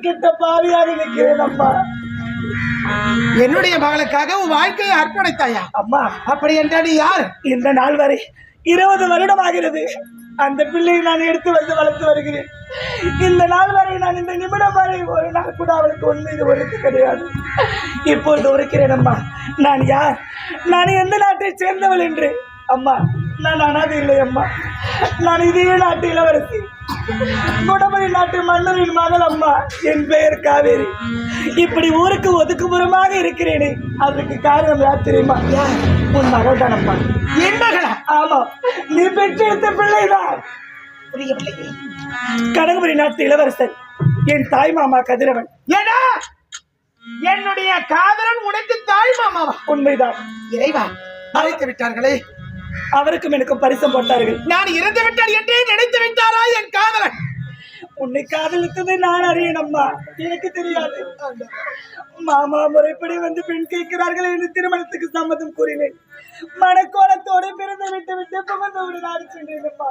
கெட்ட பாவியாக நிற்கிறேன் அம்மா. என்னுடைய மகளுக்காக உன் வாழ்க்கையை அர்ப்பணித்தாயா? அம்மா. அப்படி என்றால் நீ யார்? இந்த நாள் வரை இருபது வருடம் ஆகிறது அந்த பிள்ளையை நான் எடுத்து வந்து வளர்த்து வருகிறேன். இந்த நாள் வரை நான் இந்த நிமிடம் வரை ஒரு நாள் கூட அவளுக்கு ஒன்று இது ஒருக்கு கிடையாது. இப்பொழுது உரைக்கிறேன் அம்மா. நான் யார்? நான் எந்த நாட்டை சேர்ந்தவள் என்று. அம்மா நான் அனாதை இல்லை அம்மா. நான் இதே நாட்டு இளவரசி. குடமணி நாட்டு மன்னரின் மகள் அம்மா என் பெயர் காவேரி. இப்படி ஊருக்கு ஒதுக்குப்புறமாக இருக்கிறேனே அதுக்கு காரணம் யார் தெரியுமா? உன் மகள் தான் அம்மா என் மகளா? ஆமா நீ பெற்றெடுத்த பிள்ளைதான். கனகபுரி நாட்டு இளவரசன் என் தாய் மாமா கதிரவன். ஏடா! என்னுடைய காதலன் உனக்கு தாய் மாமாவா? உண்மைதான். இறைவா அழைத்து விட்டார்களே. அவருக்கும் எனக்கும் பரிசம் போட்டார்கள். நான் இறந்து விட்டால் என்றே நினைத்து விட்டாரா என் காதலன்? உன்னை காதலித்ததை நான் அறியேன் அம்மா. எனக்கு தெரியாது. மாமா முறைப்படி வந்து பெண் கேட்கிறார்கள் என்று திருமணத்துக்கு சம்மதம் கூறினேன். மனக்கோலத்தோடு பிறந்து விட்டு விட்டு புகுந்த ஒரு நாடு சென்றேன் அம்மா.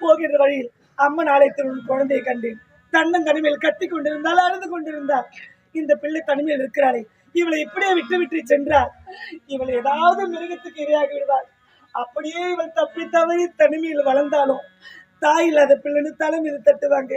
போகின்ற வழியில் அம்மன் ஆலயத்தில் குழந்தையை கண்டேன். தன்னன் தனிமையில் கத்தி கொண்டிருந்தால் அழுது கொண்டிருந்தார் இந்த பிள்ளை தனிமையில் இருக்கிறாளே. இவளை இப்படியே விட்டு விட்டு சென்றார் இவள் ஏதாவது மிருகத்துக்கு இரையாகி விடுவாள். அப்படியே இவள் தப்பி தவறி தனிமையில் வளர்ந்தாலும் தாய் இல்லாத பிள்ளைன்னு தலை மீது தட்டுவாங்க.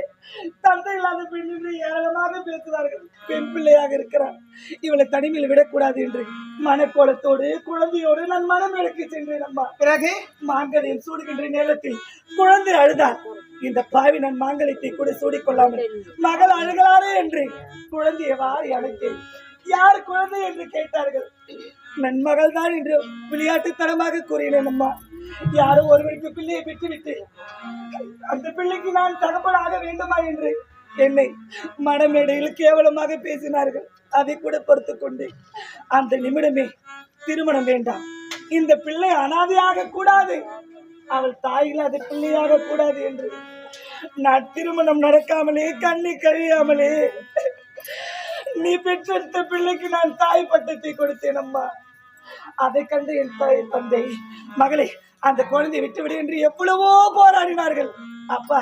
தந்தை இல்லாத பெண் என்று ஏராளமாக பேசுவார்கள். பெண் பிள்ளையாக இருக்கிறார் இவளை தனிமையில் விடக்கூடாது என்று மனக்கோலத்தோடு குழந்தையோடு நான் மனம் எடுக்க சென்றேன் அம்மா. பிறகு? மாங்கல்யம் சூடுகின்ற நேரத்தில் குழந்தை அழுதார் இந்த பாவி நான் மாங்கல்யத்தை கூட சூடிக்கொள்ளாமல் மகள் அழுகலாரே என்று குழந்தையை வாரி அழைத்தேன். யார் குழந்தை என்று கேட்டார்கள். நன்மகள் தான் என்று விளையாட்டுத்தனமாக கூறினேன் அம்மா. யாரோ ஒருவருக்கு பிள்ளையை பெற்றுவிட்டு அந்த பிள்ளைக்கு நான் தகப்பனாக வேண்டுமா என்று என்னை மனமேடையில் கேவலமாக பேசினார்கள். அதை கூட பொறுத்து கொண்டேன். அந்த நிமிடமே திருமணம் வேண்டாம். இந்த பிள்ளை அனாதையாக கூடாது. அவள் தாயில்லாத பிள்ளையாக கூடாது என்று. நான் திருமணம் நடக்காமலே கண்ணி கழியாமலே நீ பெற்றெடுத்த பிள்ளைக்கு நான் தாய் பட்டத்தை கொடுத்தேன் அம்மா. அதை கண்டு என் தந்தை மகளே அந்த குழந்தை விட்டுவிடு என்று எவ்வளவோ போராடினார்கள். அப்பா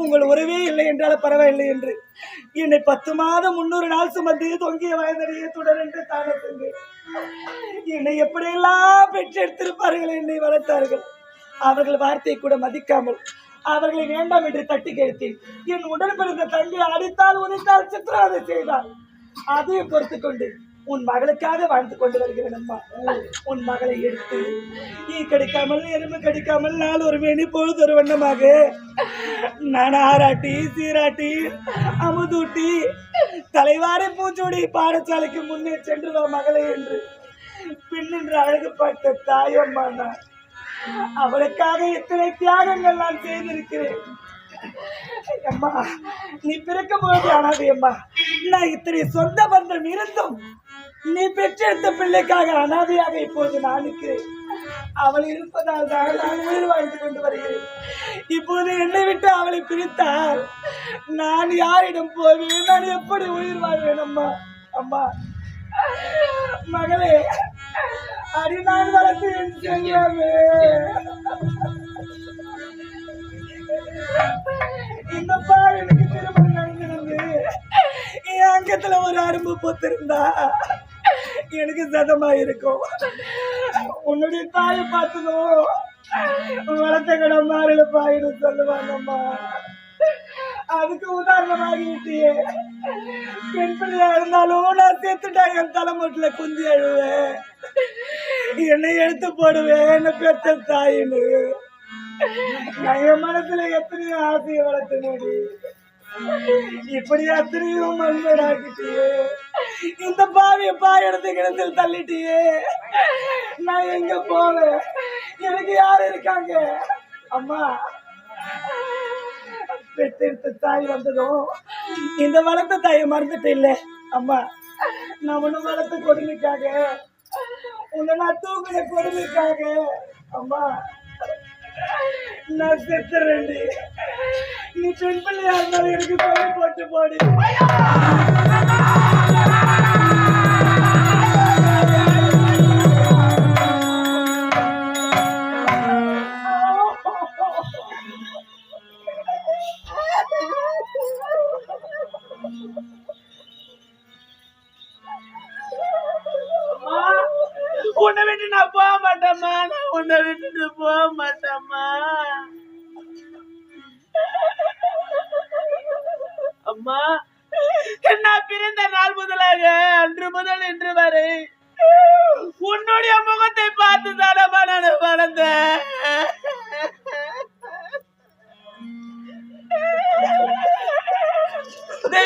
உங்கள் உறவே இல்லை என்றால் பரவாயில்லை என்று. என்னை பத்து மாதம் முன்னூறு நாள் சுமந்து தொங்கிய வயதடைய தொடர் என்று தானே என்னை எப்படியெல்லாம் பெற்றெடுத்திருப்பார்கள் என்னை வளர்த்தார்கள். அவர்கள் வார்த்தை கூட மதிக்காமல் அவர்களை வேண்டாம் என்று தட்டி கேட்டேன். என் உடன் பிறந்த தங்கை அடித்தால் உதைத்தால் சித்திராதை செய்தால் அதையும் பொறுத்து கொண்டு உன் மகளுக்காக வாழ்ந்து கொண்டு வருகிறேன் அம்மா உன் மகளை எடுத்து நீ கடிக்காமல் எறும்பு கடிக்காமல் நாள் ஒரு மேனி பொழுது ஒரு வண்ணமாக. நான் ஆராட்டி சீராட்டி அமுதூட்டி தலைவாரி பூச்சூடி பாடசாலைக்கு முன்னே சென்று வா என்று பின்னின்று அழகு பார்த்த தாயம்மா நான். அவளுக்காக எத்தனை தியாகங்கள் நான் செய்திருக்கிறேன். அம்மா நீ பிறக்கும் பொழுது ஆனாது அம்மா. நான் இத்தனை சொந்த பந்தம் இருந்தும் நீ பெற்றெடுத்த பிள்ளைக்காக அனாதையாக இப்போது நான் இருக்கிறேன் அவள் இருப்பதால் தான் நான் உயிர் வாழ்ந்து கொண்டு வருகிறேன். இப்போது என்னை விட்டு அவளை பிரித்தால் நான் யாரிடம் போவேன்? நான் எப்படி உயிர் வாழ்வேன் அம்மா? அம்மா மகளே அடி நான் வளர்த்து என் இந்த பாரு எனக்கு திருமணம் நடந்திருந்து என் அங்கத்துல ஒரு அரும்பு போத்திருந்தா. எனக்கு சதமா இருக்கும். உன்னுடைய தாயை பார்த்ததும் வளர்த்த கடை மாறில பாயிடும் சொல்லுவாங்கம்மா அதுக்கு உதாரணமாகிட்டியே பெண் பிள்ளையா இருந்தாலும் நான் சேர்த்துட்டா என் தலைமுட்டில் குந்தி அழுவேன் என்னை எடுத்து போடுவேன் என்ன பெற்ற தாயின்னு. நான் என் மனசுல எத்தனையோ ஆசையை வளர்த்து மூடி. இப்படியா திரும்பியும் மண்மடாக்கிட்டியே இந்த பாவிய பாயெடுத்து கிணத்தில் தள்ளிட்டியே? நான் எங்க போவேன்? எனக்கு யார் இருக்காங்க? அம்மா பெற்றெடுத்த தாய் வந்ததும் இந்த வளர்த்த தாயை மறந்துட்டு இல்லை. அம்மா நான் ஒண்ணு வளர்த்த கொடுமைக்காக உன்னை நான் தூக்குற கொடுமைக்காக அம்மா நான் செத்துறேன் நீ பெண் பிள்ளையா இருந்தாலும் எனக்கு சொல்லி போட்டு போடு.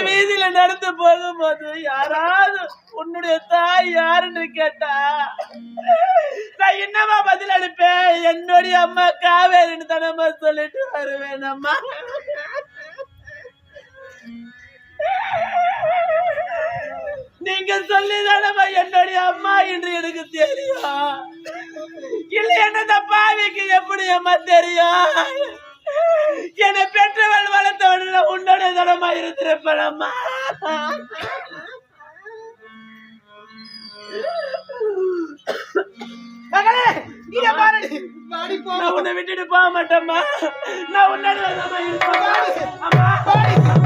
வீதியில நடந்து போகும்போது யாராவது உன்னுடைய தாய் யாருன்னு கேட்டா நான் என்னமா பதில் அனுப்பேன்? என்னுடைய அம்மா காவேரின்னு தானம்மா சொல்லிட்டு வருவேன் அம்மா நீங்க சொல்லிதானம்மா என்னுடைய அம்மா என்று எனக்கு தெரியும். இல்லை என்ன பாவிக்கு எப்படி அம்மா தெரியும்? என்னை பெற்றவள் வளர்த்தவள் உன்னோட தனமா இருந்திருப்பேனம்மா. மகளே, பாருடி. நான் உன்னை விட்டுட்டு போக மாட்டேம்மா. நான் உன்னோட தனமா இருப்பேன் அம்மா.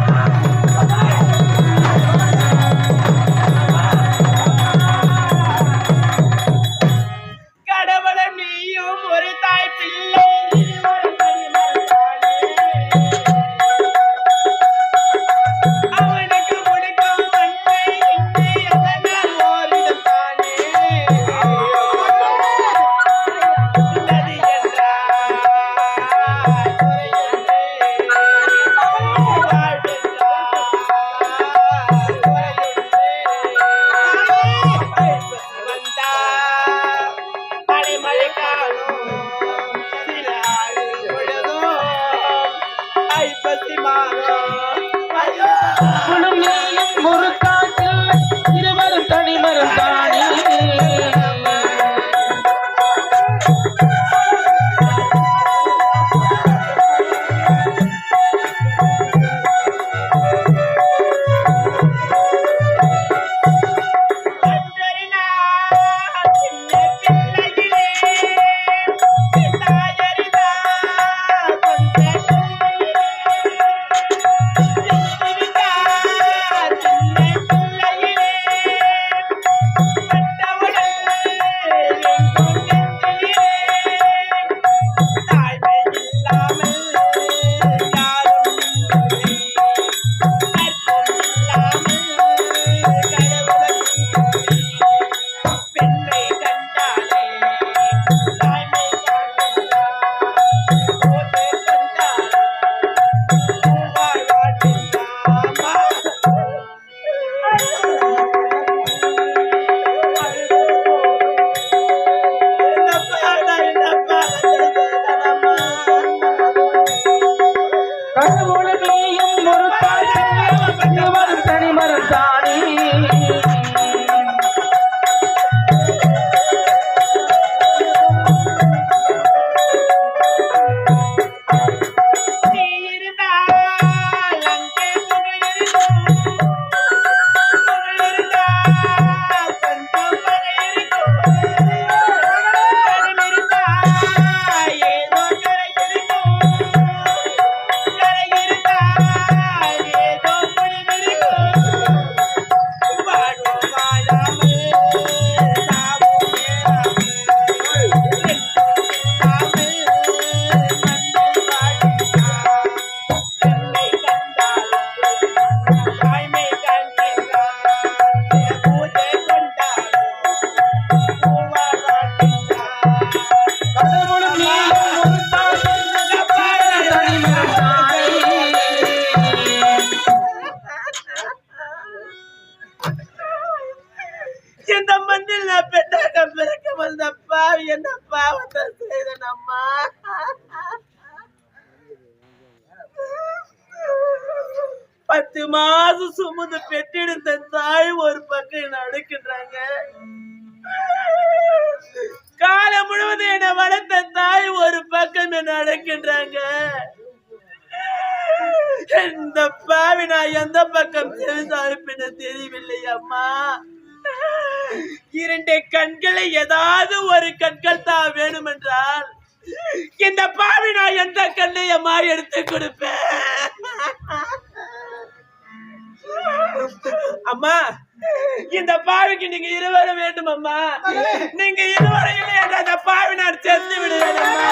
இந்த மண்ணில் நான் பெண்ணாக பிறக்க வந்த பாவி என்ன பாவத்தை செய்தனம்மா பத்து மாசம் சுமந்து பெற்றெடுத்த தாய் ஒரு பக்கம் நடக்கின்றாங்க. காலம் முழுவதும் என்னை வளர்த்த தாய் ஒரு பக்கம் என்ன அடைக்கின்றாங்க இந்த பாவி நான் எந்த பக்கம் செவிசாய்ப்பின தெரியவில்லை அம்மா. இரண்டு கண்களை ஏதாவது ஒரு கண்கள் தான் வேணுமென்றால் இந்த பாவி நான் எந்த கண்ணையமா எடுத்து கொடுப்பேன். அம்மா இந்த பாவிக்கு நீங்க இருவரும் வேண்டும் அம்மா. நீங்க இருவரும் இல்லை என்ற அந்த பாவி நான் சேர்ந்து விடுவேன் அம்மா.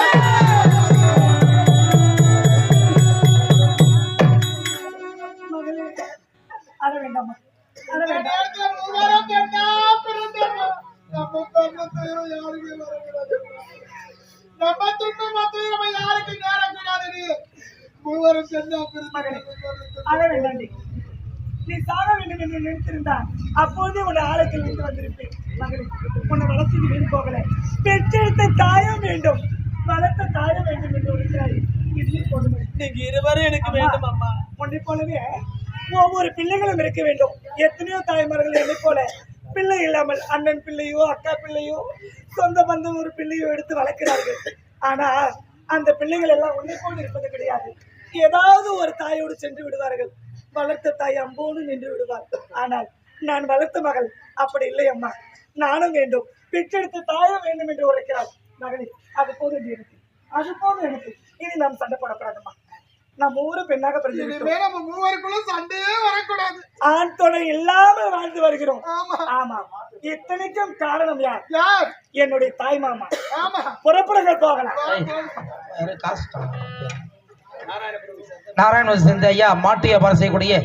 மகளே வேண்டாம் நேரத்துல மூவரும் பெண்ணா பிறந்தோம். நம்ம பெண்ணு துயரம் யாருக்கும் வரக்கூடாது. நம்ம துன்பம் துயரம் யாருக்கும் நேரக்கூடாது மூவரும் பெண்ணா பிறந்தோம். அழ வேண்டாண்டி நீ சாக வேண்டும் என்று நினைத்திருந்தால் அப்போதே உன்னை ஆழத்தில் நின்று வந்திருப்பேன் மகளே உன்னை வளர்த்து நீ வீடு போகல பெற்றெடுத்த தாயம் வேண்டும் வளர்த்த தாயம் வேண்டும் என்று இருக்கிறாய் இது நீங்க இருவரும் எனக்கு வேண்டும் அம்மா உன்னை போலவே ஒவ்வொரு பிள்ளைகளும் இருக்க வேண்டும் எத்தனையோ தாய்மார்கள் என்னை போல பிள்ளை இல்லாமல் அண்ணன் பிள்ளையோ அக்கா பிள்ளையோ சொந்த பந்தம் ஒரு பிள்ளையோ எடுத்து வளர்க்கிறார்கள். ஆனா அந்த பிள்ளைகள் எல்லாம் உன்னை போல் இருப்பது கிடையாது. ஏதாவது ஒரு தாயோடு சென்று விடுவார்கள். வளர்த்த தாய் அம்போடு நின்று விடுவார் ஆனால் நான் வளர்த்த மகள் அப்படி இல்லை அம்மா. நானும் வேண்டும். பெற்றெடுத்த தாயும் வேண்டும் என்று உரைக்கிறாள். மகளே அது போதும் எனக்கு. அது போதும் எனக்கு. இனி நாம் சண்டை போடக்கூடாதும்மா நம்ம ஊரு பெண்ணாக பிறந்து மூவருக்குள்ள வரக்கூடாது ஆண் துணை இல்லாமல் வாழ்ந்து வருகிறோம். ஆமா. ஆமா. இத்தனைக்கும் காரணம் யார்? யார்? என்னுடைய தாய் மாமா. ஆமா. புறப்படுங்கள் போகலாம். நாராயண சேர்ந்த ஐயா மாட்டு வியாபாரம் செய்யக்கூடிய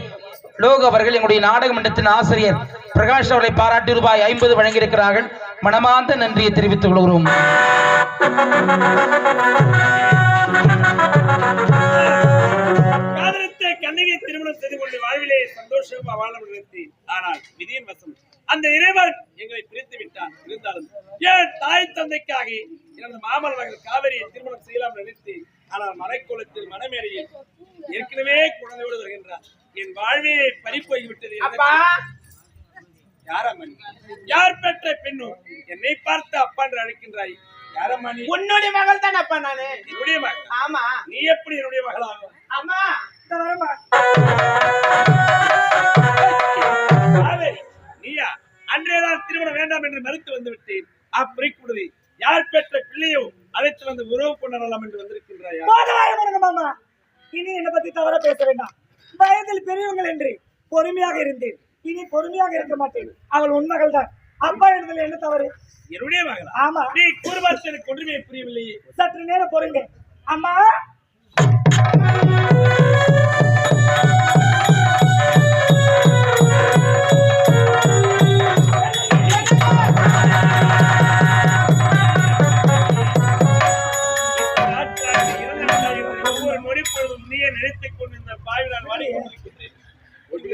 லோக அவர்கள் எங்களுடைய நாடக மன்றத்தின் ஆசிரியர் பிரகாஷ் அவர்களை பாராட்டி ரூபாய் ஐம்பது வழங்கியிருக்கிறார்கள். மனமார்ந்த நன்றியை தெரிவித்துக் கொள்கிறோம். கண்ணகி திருமணம் செய்து கொண்டு வாழ்விலே சந்தோஷமா வாழ நிறுத்தேன் ஆனால் விதியின் வசம் அந்த இறைவன் எங்களை பிரித்து விட்டான். இருந்தாலும் ஏன் தாய் தந்தைக்காக எனது மாமன் மகள் காவிரியை திருமணம் செய்யலாம் நினைத்தேன். ஆனால் மலைக்குளத்தில் மனமேடையில் ஏற்கனவே குழந்தையோடு வருகின்றார். என் வாழ்வே பறிப்போய் விட்டது அப்பா! யாரம்மா நீ? யார் பெற்ற பெண்ணும் என்னை பார்த்து அப்பா என்று அழைக்கின்றாய். யாரம்மா நீ உன்னுடைய மகள் தான் அப்பா நானு? என்னுடைய மகள் ஆமா. நீ எப்படி என்னுடைய மகளாகும் காவேரி, நீயா அன்றையதான் திருமணம் வேண்டாம் என்று மறுத்து வந்து விட்டேன் யார் பெற்ற பிள்ளையோ அழைத்து வந்து உறவு கொண்டாடலாம் என்று வந்திருக்கின்றாயா? மாமா. இனி என்னை பத்தி தவற பேச வேண்டாம். வயதில் பெரியவங்கள் என்று பொறுமையாக இருந்தேன். இனி பொறுமையாக இருக்க மாட்டேன். அவள் உண்மகள் தான் அப்பா இடத்துல என்ன தவறு? என்னுடைய மகளா ஆமா. நீ கூறுபார்த்து எனக்கு ஒன்றுமே புரியவில்லையே. சற்று நேரம் பொறுங்க. அம்மா! கொண்டு இந்த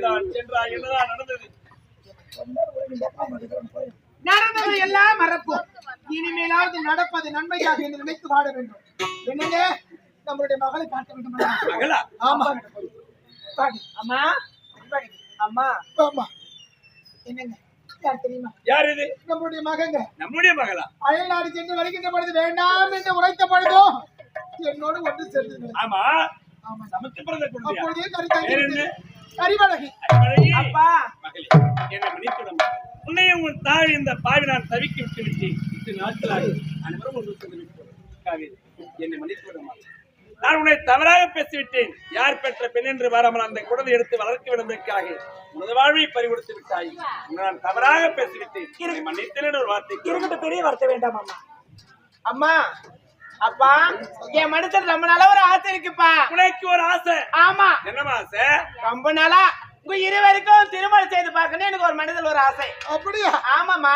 நான் சென்றாய் என்னதான் நடந்தது? நடந்தது எல்லாம் மறப்போம். இனிமேலாவது நடப்பது நன்மைக்காக என்று நினைத்து வாழ வேண்டும். என்னங்க? நம்மளுடைய மகளை பார்க்க வேண்டும்? மகளா? ஆமா. பாடி. அம்மா? அம்மா. ஆமா என்னங்க? யார் தெரியுமா? யார் இது? நம்மளுடைய மகங்க. நம்முடைய மகளா? அயல் நாடு சென்று வருகின்ற பொழுது வேண்டாம் என்று உரைத்த பொழுதும் என்னோடு ஒன்று சேர்ந்தது ஆமா. பிறந்த குழந்தையா? கருத்தாங்க அப்பா. என்னை. உன்னையும் உன் தாய் இந்த பாவி நான் தவிக்க விட்டு விட்டேன் இத்தனை நாட்களாக அனைவரும் ஒன்று சேர்ந்து விட்டோம். காவேரி, என்னை மன்னித்துவிடுமா? நான் உன்னை தவறாக பேசிவிட்டேன். யார் பெற்ற பெண் என்று வராமல் அந்த குழந்தை எடுத்து வளர்க்க விடுவதற்காக உனது வாழ்வை பறிகொடுத்து விட்டாய். நான் தவறாக பேசிவிட்டேன். மன்னித்தேன் ஒரு வார்த்தை பெரிய வருத்த வேண்டாம் அம்மா. அம்மா அப்பா என் மனசுல ரொம்ப நாளா ஒரு ஆசை இருக்குப்பா. உனக்கு ஒரு ஆசை. ஆமா. என்னமா ஆசை? ரொம்ப நாளா உங்க இருவருக்கும் திருமணம் செய்து பார்க்கணும் எனக்கு ஒரு மனதில் ஒரு ஆசை. அப்படியா? ஆமாமா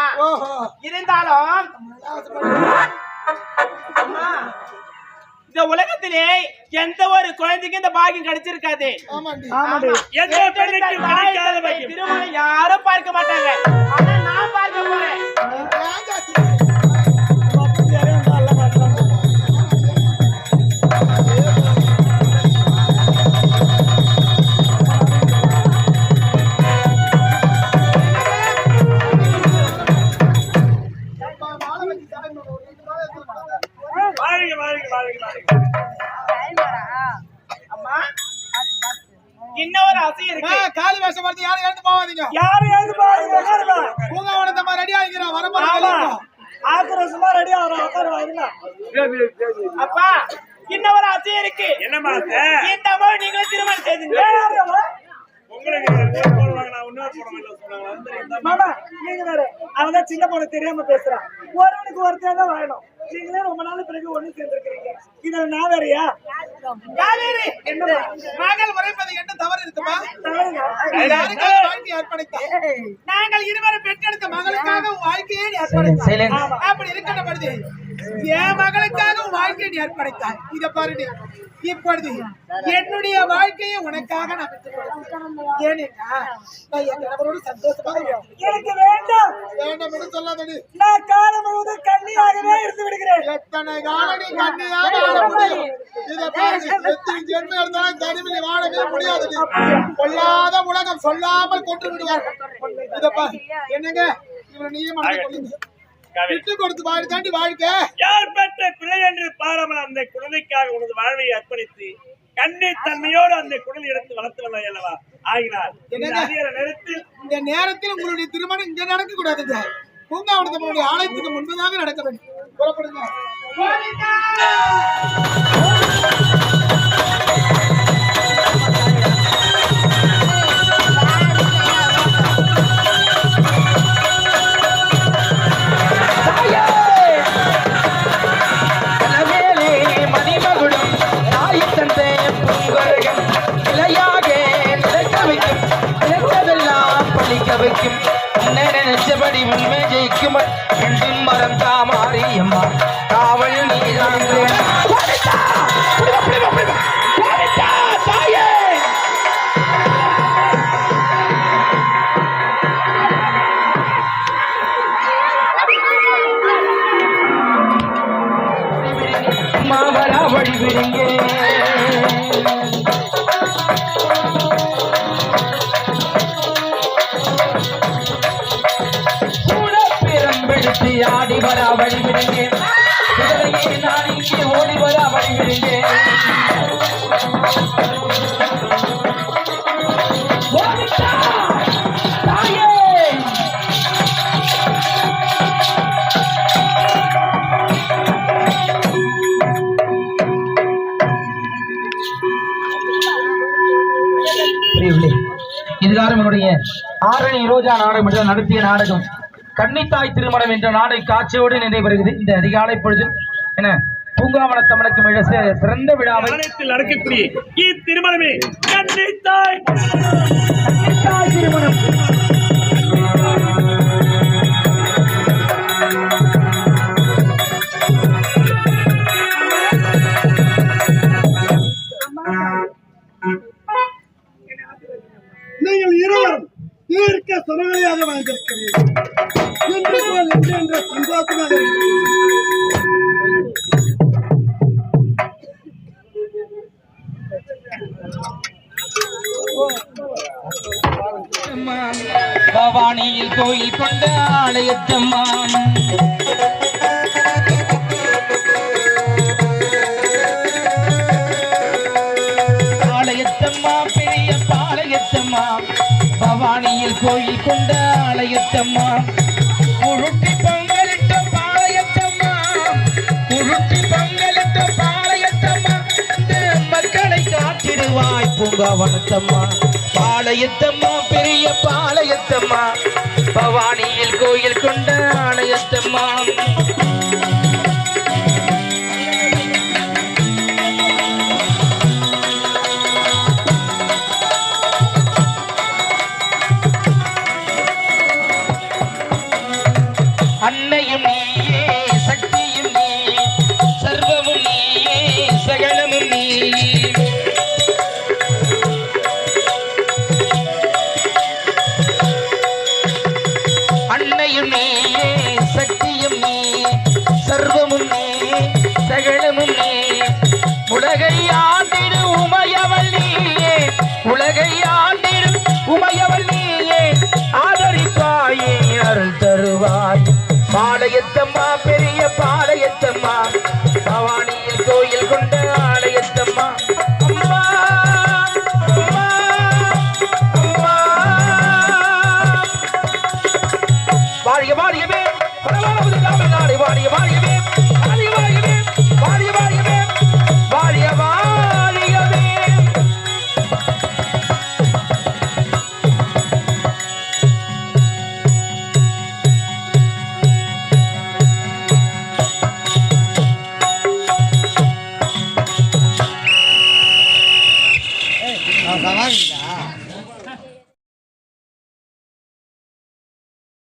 இருந்தாலும் அம்மா இந்த உலகத்திலே எந்த ஒரு குழந்தைக்கும் இந்த பாக்கியம் கிடைச்சிருக்காது. திருமணம் யாரும் பார்க்க மாட்டாங்க. ஆனா நான் பார்க்க போறேன். பிறகு ஒண்ணு சேர்ந்திருக்கிறீங்க. இது நான் வேறயா? காவேரி என்னம்மா மகள் உரைப்பது என்ன தவறு இருக்குமா? அர்ப்பணித்தார் நாங்கள் இருவரும் பெற்றெடுத்த மகளுக்காக வாழ்க்கையை நீ அர்ப்பணித்தார் சைலன்ஸ் அப்படி இருக்கின்ற பொழுது என் மகளுக்காக வாழ்க்கையை நீ அர்ப்பணித்தாய் இத பாரு நீ. இப்பொழுது என்னுடைய வாழ்க்கையை உனக்காக நான். ஏனென்றா நான் என் கணவரோடு சந்தோஷமாக வாழ்கிறேன். எனக்கு வேண்டாம். வேண்டாம் என்று சொல்லாதடி. நான் காலம் முழுவதும் கண்ணியாகவே இருந்து விடுகிறேன். எத்தனை காலம் நீ கண்ணியாக வாழ முடியும்? இத பாருங்க எத்தனை ஜென்மம் இருந்தாலும் தனிமையில் வாழவே முடியாது கொல்லாத உலகம் சொல்லாமல் கொன்று விடுவார்கள். இத என்னங்க? இவரை நீயே மனதில் கொள்ளுங்க விட்டு கொடுத்து வாழ தாண்டி வாழ்க்கை யார் பெற்ற பிள்ளை என்று பாராமல் அந்த குழந்தைக்காக உனது வாழ்வை அர்ப்பணித்து கண்ணை தன்மையோடு அந்த குழந்தை எடுத்து வளர்த்து வந்தாய் அல்லவா ஆகினார் நேரத்தில் இந்த நேரத்தில் உங்களுடைய திருமணம் இங்க நடக்க கூடாதுங்க. பூங்காவனத்தம்மனுடைய ஆலயத்துக்கு முன்பதாக நடக்க வேண்டும். புறப்படுங்க. ஆடி வர வழிவிடுங்க. நான் இங்கே ஓடி வர வழிவிடுங்க. இதுதான் நம்முடைய ஆரணி ரோஜா நாடகம் நடத்திய நாடகம். கன்னித்தாய் திருமணம் என்ற நாடக காட்சியோடு நிறைவேறுகிறது இந்த அதிகாலை பொழுது என பூங்காவன தமிழக்கு மிக சி- சிறந்த விழாவை ஆலயத்தில் நடக்கக்கூடிய இத்திருமணமே கண்ணை தாய் கன்னித்தாய் திருமணம். நீங்கள் இருவரும் தீர்க்க போல் இன்று என்ற சந்தோஷமாக பவானியில் கோயில் கொண்ட ஆலயத்தம்மா. ஆலயத்தம்மா பெரிய பாளையத்தம்மா பவானியில் கோயில் கொண்ட ஆலயத்தம்மா. பூங்கா வனத்தம்மா. பாளையத்தம்மா பெரிய பாளையத்தம்மா. பவானியில் கோயில் கொண்ட ஆலயத்தம்மா. பாளையத்தம்மா பெரிய பாளையத்தம்மா